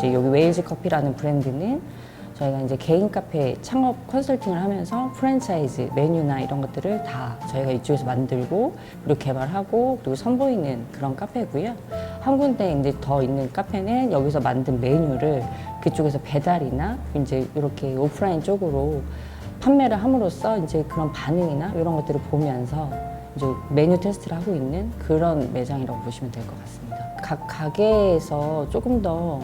이제 여기 웨일즈 커피라는 브랜드는 저희가 이제 개인 카페 창업 컨설팅을 하면서 프랜차이즈 메뉴나 이런 것들을 다 저희가 이쪽에서 만들고 그리고 개발하고 그리고 선보이는 그런 카페고요. 한 군데 이제 더 있는 카페는 여기서 만든 메뉴를 그쪽에서 배달이나 이제 이렇게 오프라인 쪽으로 판매를 함으로써 이제 그런 반응이나 이런 것들을 보면서 이제 메뉴 테스트를 하고 있는 그런 매장이라고 보시면 될 것 같습니다. 각 가게에서 조금 더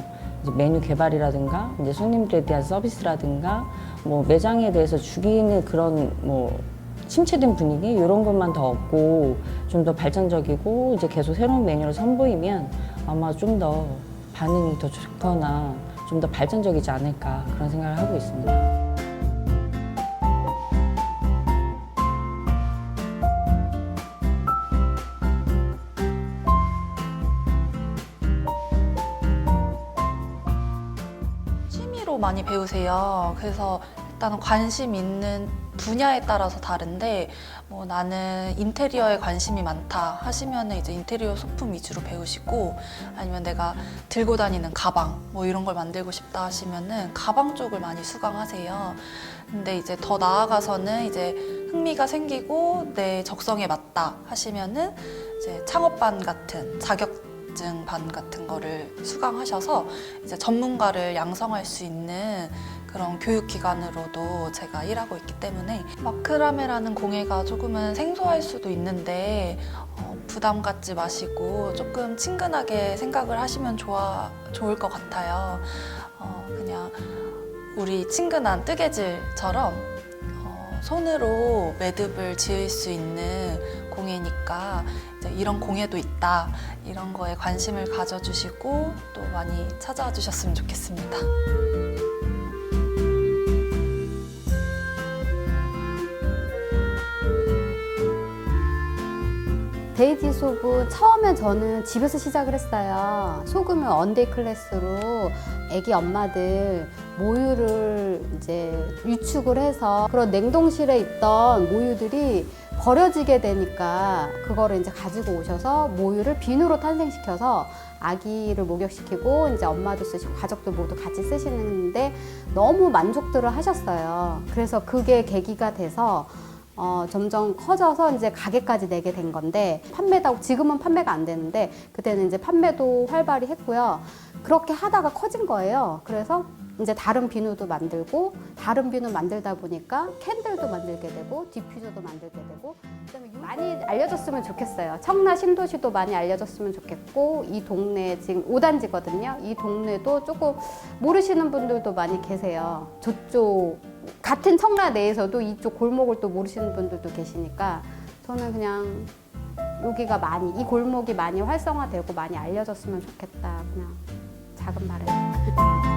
메뉴 개발이라든가 이제 손님들에 대한 서비스라든가 뭐 매장에 대해서 죽이는 그런 뭐 침체된 분위기 이런 것만 더 없고 좀 더 발전적이고 이제 계속 새로운 메뉴를 선보이면 아마 좀 더 반응이 더 좋거나 좀 더 발전적이지 않을까 그런 생각을 하고 있습니다. 많이 배우세요. 그래서 일단 관심 있는 분야에 따라서 다른데 뭐 나는 인테리어에 관심이 많다 하시면 이제 인테리어 소품 위주로 배우시고 아니면 내가 들고 다니는 가방 뭐 이런 걸 만들고 싶다 하시면은 가방 쪽을 많이 수강하세요. 근데 이제 더 나아가서는 이제 흥미가 생기고 내 적성에 맞다 하시면은 이제 창업반 같은 자격 증 반 같은 거를 수강하셔서 이제 전문가를 양성할 수 있는 그런 교육 기관으로도 제가 일하고 있기 때문에 마크라메라는 공예가 조금은 생소할 수도 있는데 어, 부담 갖지 마시고 조금 친근하게 생각을 하시면 좋아 좋을 것 같아요. 어, 그냥 우리 친근한 뜨개질처럼 어, 손으로 매듭을 지을 수 있는 공예니까 이런 공예도 있다 이런 거에 관심을 가져주시고 또 많이 찾아와 주셨으면 좋겠습니다. 데이지 수업은 처음에 저는 집에서 시작을 했어요. 소금을 언데이 클래스로 아기 엄마들 모유를 이제 유축을 해서 그런 냉동실에 있던 모유들이 버려지게 되니까 그거를 이제 가지고 오셔서 모유를 비누로 탄생시켜서 아기를 목욕시키고 이제 엄마도 쓰시고 가족들 모두 같이 쓰시는데 너무 만족들을 하셨어요. 그래서 그게 계기가 돼서 어, 점점 커져서 이제 가게까지 내게 된 건데 판매도 지금은 판매가 안 되는데 그때는 이제 판매도 활발히 했고요. 그렇게 하다가 커진 거예요. 그래서 이제 다른 비누도 만들고 다른 비누 만들다 보니까 캔들도 만들게 되고 디퓨저도 만들게 되고 많이 알려졌으면 좋겠어요. 청라 신도시도 많이 알려졌으면 좋겠고 이 동네 지금 5단지거든요. 이 동네도 조금 모르시는 분들도 많이 계세요. 저쪽 같은 청라 내에서도 이쪽 골목을 또 모르시는 분들도 계시니까 저는 그냥 여기가 많이 이 골목이 많이 활성화되고 많이 알려졌으면 좋겠다. 그냥 작은 바람.